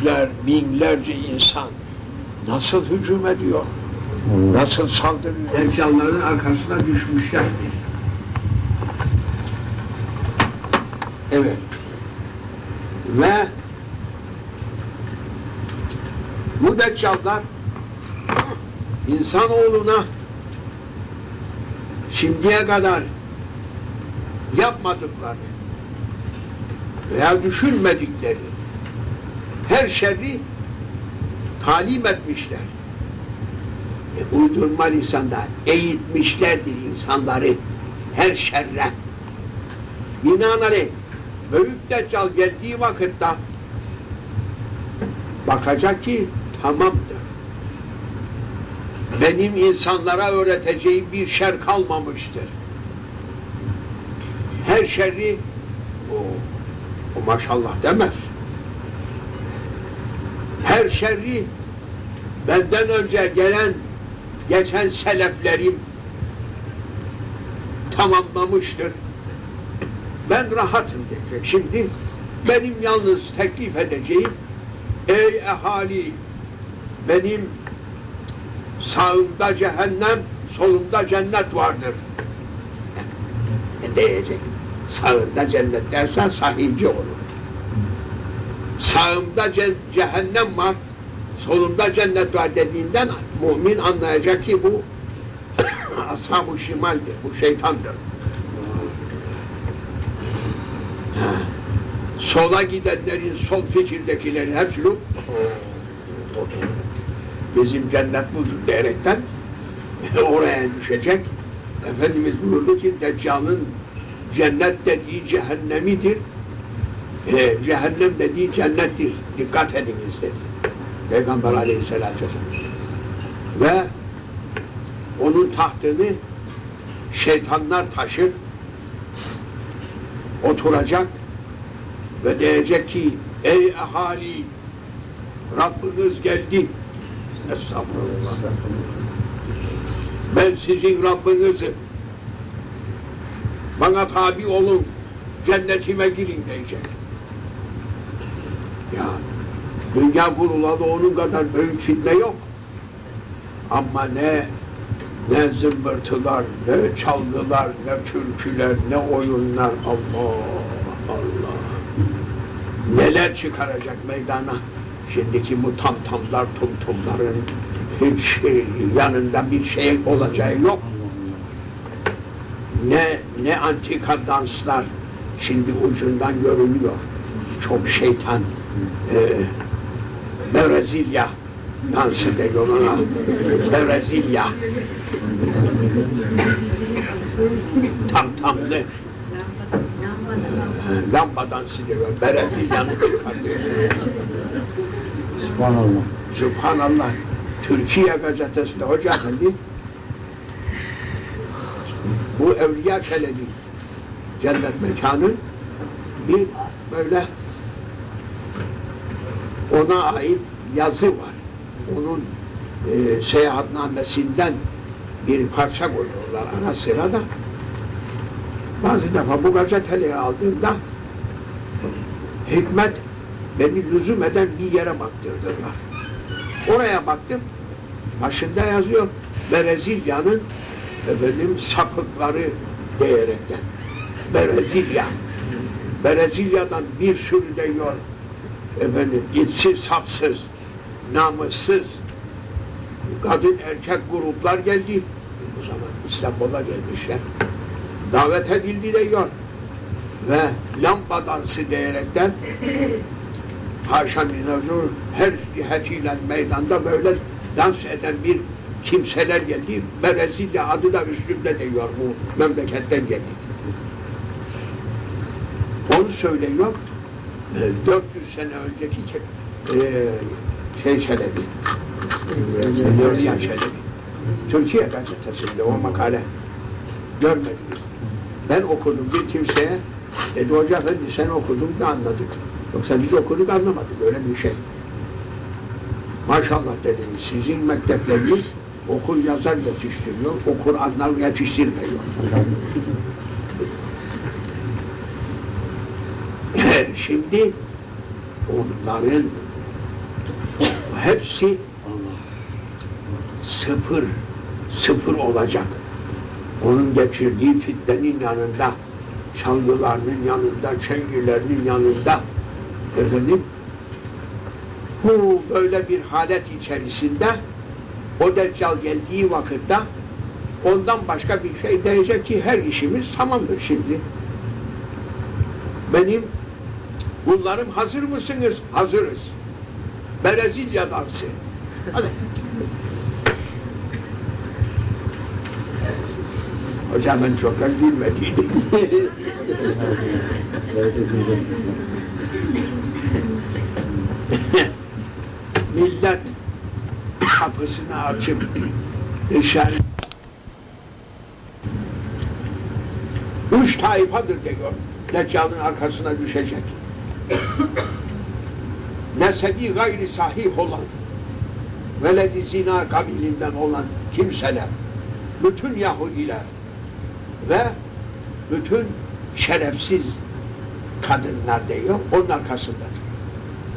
yüzler, binlerce insan nasıl hücum ediyor, nasıl saldırıyor. Erkanların arkasına düşmüşlerdir. Evet. Ve bu deccallar insanoğluna şimdiye kadar yapmadıkları veya düşünmedikleri her şerri talim etmişler. E, uydurma lisanlar eğitmişlerdir insanları her şerre. Binaenaleyh Büyük Deccal geldiği vakitte bakacak ki tamamdır. Benim insanlara öğreteceğim bir şer kalmamıştır. Her şerri o, o maşallah demez. Her şerri benden önce gelen geçen seleflerim tamamlamıştır. Ben rahatım diyecek. Şimdi benim yalnız teklif edeceğim ey ehali benim sağımda cehennem solumda cennet vardır. Ne diyecek? Sağında cennet dersen sahipci olur. Sağımda ce cehennem var, solumda cennet var dediğinden mümin anlayacak ki bu ashab-ı şimaldir, bu şeytandır. sola gidenlerin, sol fikirdekilerin hepsi bizim cennet budur diyerekten oraya düşecek. Efendimiz buyurdu ki Deccal'ın cennet dediği cehennemidir. E, cehennem dediği cennettir. Dikkat ediniz dedi. Peygamber aleyhisselatü vesselam. Ve onun tahtını şeytanlar taşır, oturacak ve diyecek ki ey ahali Rabbiniz geldi. Estağfurullah. Ben sizin Rabbinizim. Bana tabi olun. Cennetime girin diyecek. Ya dünya kuruladı onun kadar büyük fitne yok. Ama ne ne zımbırtılar, ne çalgılar, ne türküler, ne oyunlar. Allah Allah. Neler çıkaracak meydana? Şimdiki bu tamtamlar, tumtumların hiç yanında bir şey olacağı yok. Ne ne antika danslar şimdi ucundan görülüyor. Çok şeytan. Ee, Brezilya dansı diyor ona. Brezilya. Tam tamlı lambadan siliyor, Brezilya'nı çıkartıyor. Subhanallah. Subhanallah. Türkiye gazetesinde hoca efendi bu Evliya Çelebi cennet mekanın bir böyle ona ait yazı var. Onun e, seyahatnamesinden bir parça koyuyorlar ara sıra da. Bazı defa bu gazeteleri aldığımda hikmet beni lüzum eden bir yere baktırdılar. Oraya baktım, başında yazıyor Brezilya'nın efendim sapıkları diyerekten. Brezilya. Brezilya'dan bir sürü de diyor efendim içsiz, sapsız, namussuz kadın erkek gruplar geldi. O zaman İstanbul'a gelmişler. Davet edildi diyor. Ve lamba dansı diyerekten haşa minajur her cihetiyle meydanda böyle dans eden bir kimseler geldi. Brezilya adı da üstünde diyor bu memleketten geldi. Onu söylüyor. 400 sene önceki e, şey Çelebi. Evliya Çelebi. Türkiye gazetesinde o makale görmediniz. Ben okudum bir kimseye dedi hoca efendi sen okudun da anladık. Yoksa biz okuduk anlamadık öyle bir şey. Maşallah dedim sizin mektepleriniz okur yazar yetiştiriyor, okur anlar yetiştirmiyor. Şimdi onların hepsi sıfır, sıfır olacak. Onun geçirdiği fitnenin yanında, çalgılarının yanında, çengilerinin yanında, efendim, bu böyle bir halet içerisinde o deccal geldiği vakitte ondan başka bir şey diyecek ki her işimiz tamamdır şimdi. Benim bunlarım hazır mısınız? Hazırız. Brezilya dansı. Hadi. Hocam ben çok gülmediydim. Millet kapısını açıp dışarı üç taifadır diyor. Deccal'ın arkasına düşecek. Nesebi gayri sahih olan veledi zina kabilinden olan kimseler bütün Yahudiler ve bütün şerefsiz kadınlar diyor, onun arkasındadır.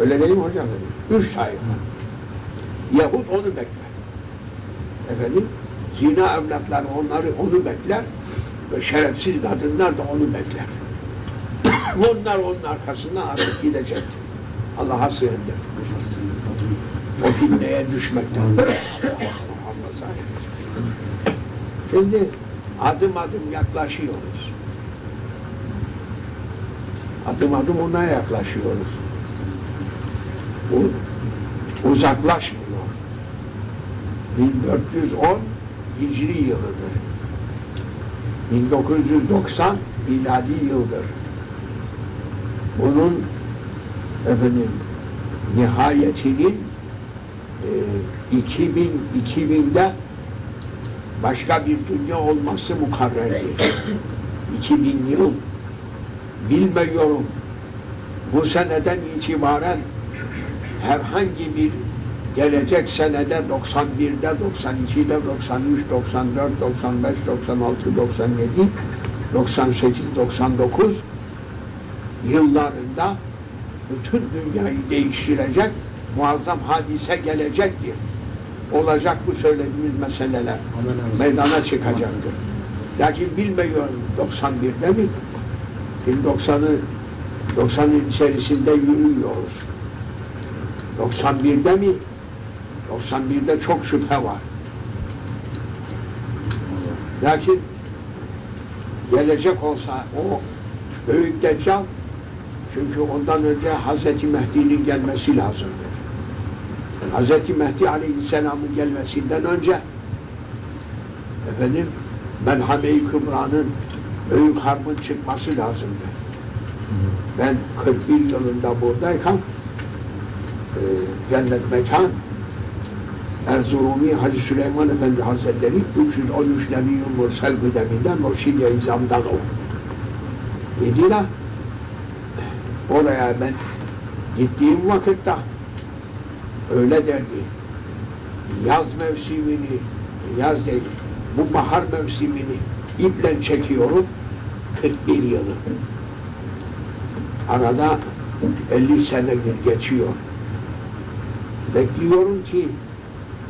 Öyle değil mi hocam? Üç taifa. Yahud onu bekler. Efendim, zina evlatları onları onu bekler ve şerefsiz kadınlar da onu bekler. Onlar onun arkasından artık gidecektir. Allah'a sığındır. O fitneye düşmekten. Şimdi adım adım yaklaşıyoruz. Adım adım ona yaklaşıyoruz. Bu uzaklaşmıyor. 1410 Hicri yılıdır. 1990 miladi yıldır. Bunun efendim nihayetinin e, 2000 2000'de başka bir dünya olması mukarrerdir. 2000 yıl bilmiyorum bu seneden itibaren herhangi bir gelecek senede 91'de, 92'de, 93, 94, 95, 96, 97, 98, 99 yıllarında bütün dünyayı değiştirecek muazzam hadise gelecektir. Olacak bu söylediğimiz meseleler meydana çıkacaktır. Lakin bilmiyorum 91'de mi? Şimdi 90'ı 90'ın içerisinde yürüyoruz. 91'de mi? 91'de çok şüphe var. Lakin gelecek olsa o büyük deccal çünkü ondan önce Hazreti Mehdi'nin gelmesi lazımdır. Hazreti Mehdi Aleyhisselam'ın gelmesinden önce efendim Melhame-i Kübra'nın büyük harbın çıkması lazımdı. Ben 41 yılında buradayken e, cennet mekan Erzurumi Hacı Süleyman Efendi Hazretleri 313 Nebi-i Mursel Gıdeminden Murşid-i İzam'dan o. Dediler oraya ben gittiğim vakitte öyle derdi. Yaz mevsimini, yaz değil, bu bahar mevsimini iple çekiyorum 41 yılı. Arada 50 sene geçiyor. Bekliyorum ki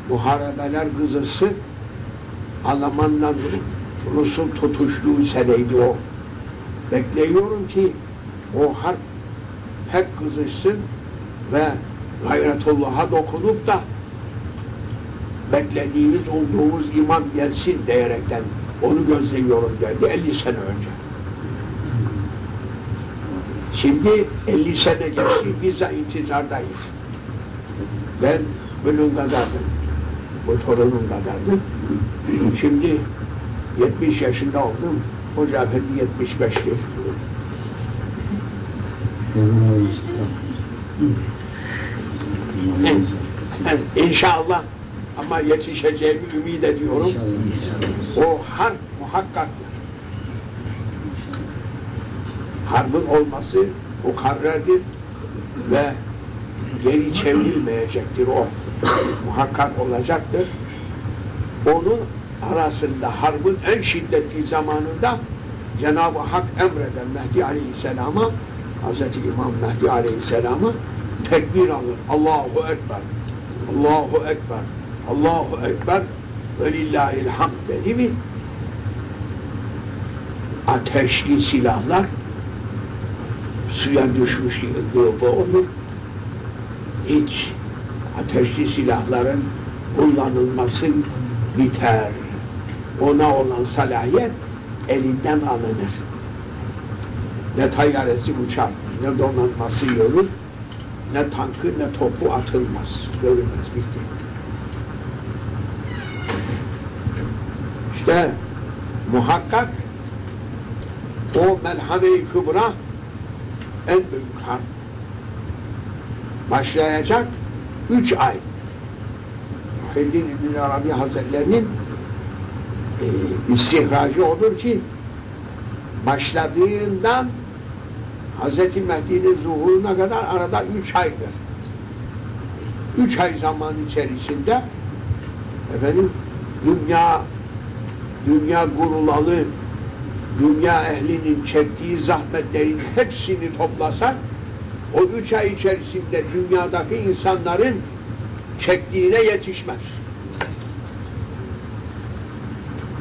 muharebeler kızısı Almanla Rus'un tutuştuğu seneydi o. Bekliyorum ki o harp hep kızışsın ve gayretullah'a dokunup da beklediğimiz olduğumuz iman gelsin diyerekten onu gözlüyorum derdi 50 sene önce. Şimdi 50 sene geçti, biz de intizardayız. Ben bunun kadardım. Bu torunum kadardı. Şimdi 70 yaşında oldum. Hoca Efendi 75'tir. Evet, İnşallah ama yetişeceğimi ümit ediyorum. O harp muhakkaktır. Harbın olması mukarrerdir ve geri çevrilmeyecektir o. Muhakkak olacaktır. Onun arasında harbın en şiddetli zamanında Cenab-ı Hak emreder Mehdi Aleyhisselam'a Hz. İmam Mehdi Aleyhisselam'a tekbir alır. Allahu Ekber. Allahu Ekber, Allahu Ekber ve lillahil dedi mi? Ateşli silahlar suya düşmüş gibi olur. Hiç ateşli silahların kullanılması biter. Ona olan salahiyet elinden alınır. Ne tayyaresi uçar, ne donanması yorur, ne tankı ne topu atılmaz. Görünmez, bitti. İşte muhakkak o melhame-i kübra en büyük harp başlayacak üç ay. Muhyiddin İbn Arabi Hazretlerinin e, istihracı olur ki başladığından Hz. Mehdi'nin zuhuruna kadar arada üç aydır. Üç ay zaman içerisinde efendim dünya dünya gurulalı dünya ehlinin çektiği zahmetlerin hepsini toplasak o üç ay içerisinde dünyadaki insanların çektiğine yetişmez.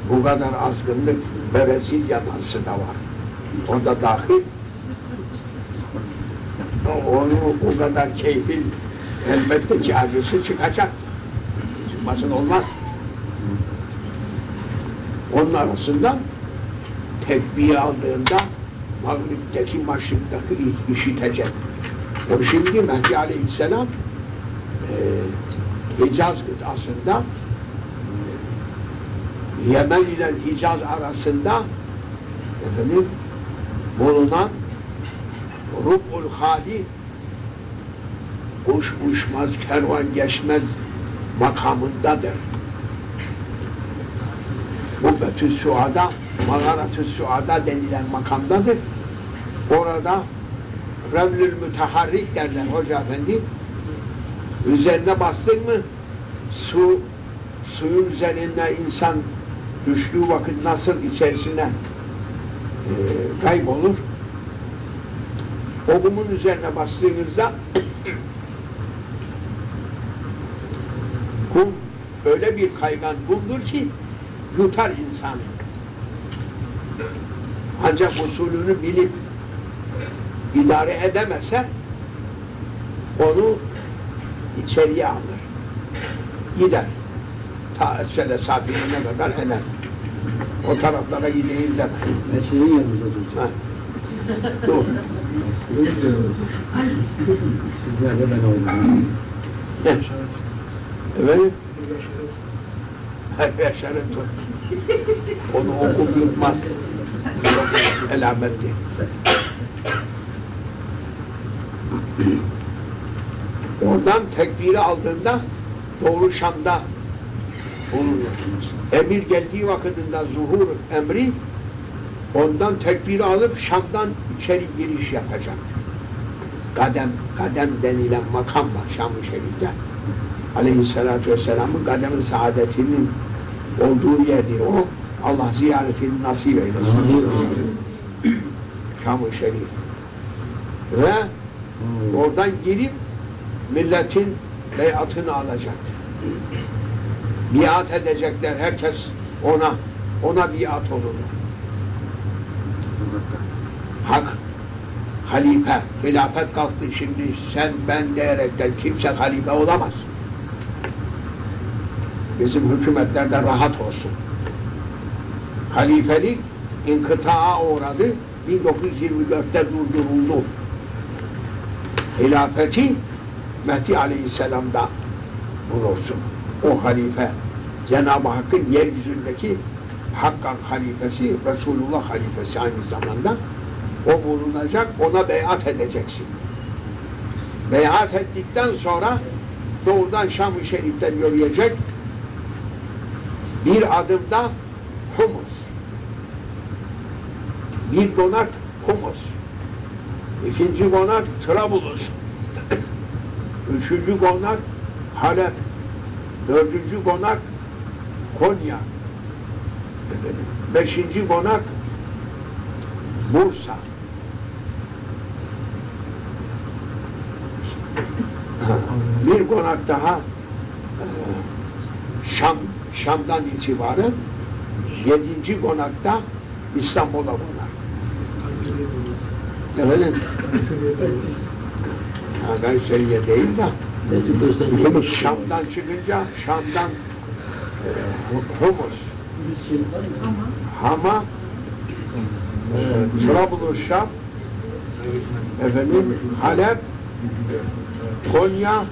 Bu kadar azgınlık ve Brezilya'sı da var. O da dahil. Onu o kadar keyfin elbette ki acısı çıkacak. Çıkmasın olmaz. Onun arasından tekbir aldığında Mağrib'deki maşriktaki işitecek. O şimdi Mehdi Aleyhisselam e, Hicaz gıdasında e, Yemen ile Hicaz arasında efendim bulunan Rub'ul Hali kuş uçmaz, kervan geçmez makamındadır. Bu Betü Suada, Mağaratü Suada denilen makamdadır. Orada Revlül Müteharrik derler Hoca Efendi. Üzerine bastın mı su, suyun üzerinde insan düştüğü vakit nasıl içerisine e, kaybolur. O kumun üzerine bastığınızda kum öyle bir kaygan kumdur ki yutar insanı. Ancak usulünü bilip idare edemese onu içeriye alır. Gider. Ta esfele sabiline kadar iner. O taraflara gideyim deme. Ben sizin yanınızda duracağım. Ha. Dur. Sizlerle ben oynayayım. Evet. Yaşarı tut. Onu okul yutmaz. Elametti. Oradan tekbiri aldığında doğru Şam'da bulunur. Emir geldiği vakitinde zuhur emri ondan tekbiri alıp Şam'dan içeri giriş yapacak. Kadem, kadem denilen makam var Şam-ı Şerif'te. Aleyhisselatü Vesselam'ın kadem-i saadetinin olduğu yerdir o. Allah ziyaretini nasip eylesin. Şam-ı Şerif. Ve oradan girip milletin beyatını alacaktır. Biat edecekler herkes ona ona biat olur. Hak halife, hilafet kalktı şimdi sen ben diyerekten kimse halife olamaz. Bizim hükümetlerde rahat olsun. Halifelik inkıtaa uğradı, 1924'te durduruldu. Hilafeti Mehdi Aleyhisselam'da bulursun. O halife Cenab-ı Hakk'ın yeryüzündeki Hakkan halifesi, Resulullah halifesi aynı zamanda o bulunacak, ona beyat edeceksin. Beyat ettikten sonra doğrudan Şam-ı Şerif'ten yürüyecek bir adımda Humus. Bir konak Humus. İkinci konak Trablus. Üçüncü konak Halep. Dördüncü konak Konya. Beşinci konak Bursa. Bir konak daha Şam, Şam'dan itibaren yedinci konakta İstanbul'a konar. Efendim? Kayseri'ye değil de Şam'dan çıkınca Şam'dan e, Humus, Hama, e, Trablusşam, efendim Halep, Konya,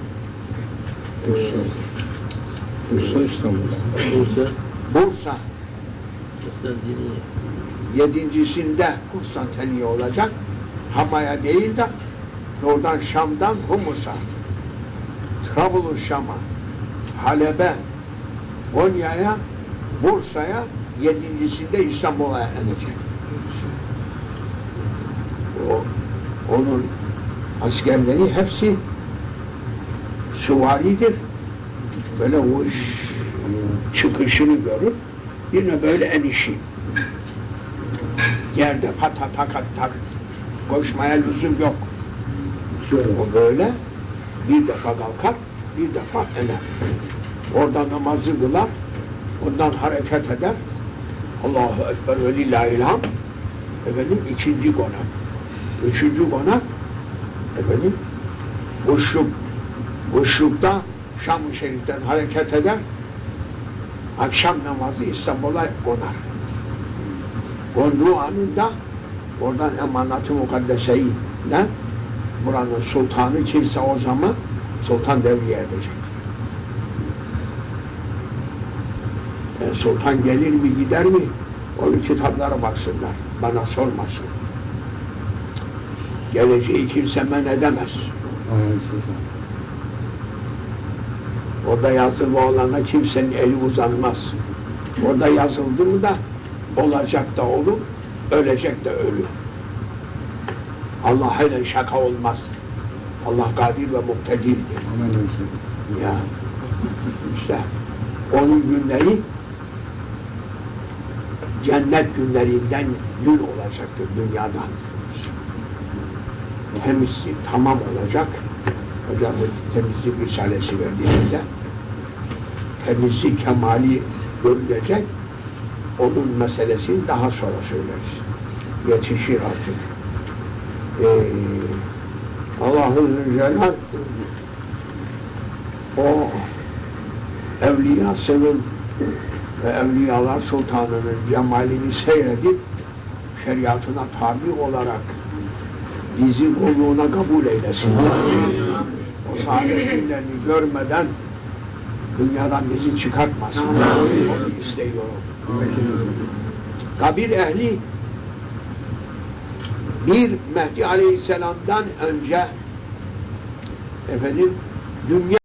e, Bursa İstanbul. Bursa. Bursa. Yedincisinde Konstantiniye olacak. Hama'ya değil de oradan Şam'dan Humus'a, Trablusşam'a, Halep'e, Konya'ya, Bursa'ya, yedincisinde İstanbul'a inecek. O, onun askerleri hepsi süvaridir. Böyle o iş çıkışını görür. Yine böyle enişi. Yerde pata takat tak. Koşmaya lüzum yok. O böyle bir defa kalkar, bir defa iner. Orada namazı kılar, ondan hareket eder. Allahu Ekber ve lillahil hamd. Efendim ikinci konak. Üçüncü konak efendim boşluk boşlukta Şam-ı Şerif'ten hareket eder. Akşam namazı İstanbul'a konar. Konduğu anında oradan emanat-ı mukaddeseyi ile buranın sultanı kimse o zaman sultan devriye edecek. E, sultan gelir mi gider mi? Onun kitaplara baksınlar. Bana sormasın. Geleceği kimse men edemez. Orada yazılı olana kimsenin eli uzanmaz. Orada yazıldı mı da olacak da olur, ölecek de ölür. Allah ile şaka olmaz. Allah kadir ve muktedirdir. Ya işte onun günleri cennet günlerinden gün olacaktır dünyadan. Temizlik tamam olacak. Hocamız temizlik risalesi verdiğinde temizlik kemali görülecek. Onun meselesini daha sonra söyleriz. Yetişir artık. Ee, Allah'ın Zülcelal o evliyasının ve evliyalar sultanının cemalini seyredip şeriatına tabi olarak bizi kulluğuna kabul eylesin. O günlerini görmeden dünyadan bizi çıkartmasın. Onu istiyorum. Kabir ehli bir Mehdi Aleyhisselam'dan önce efendim dünya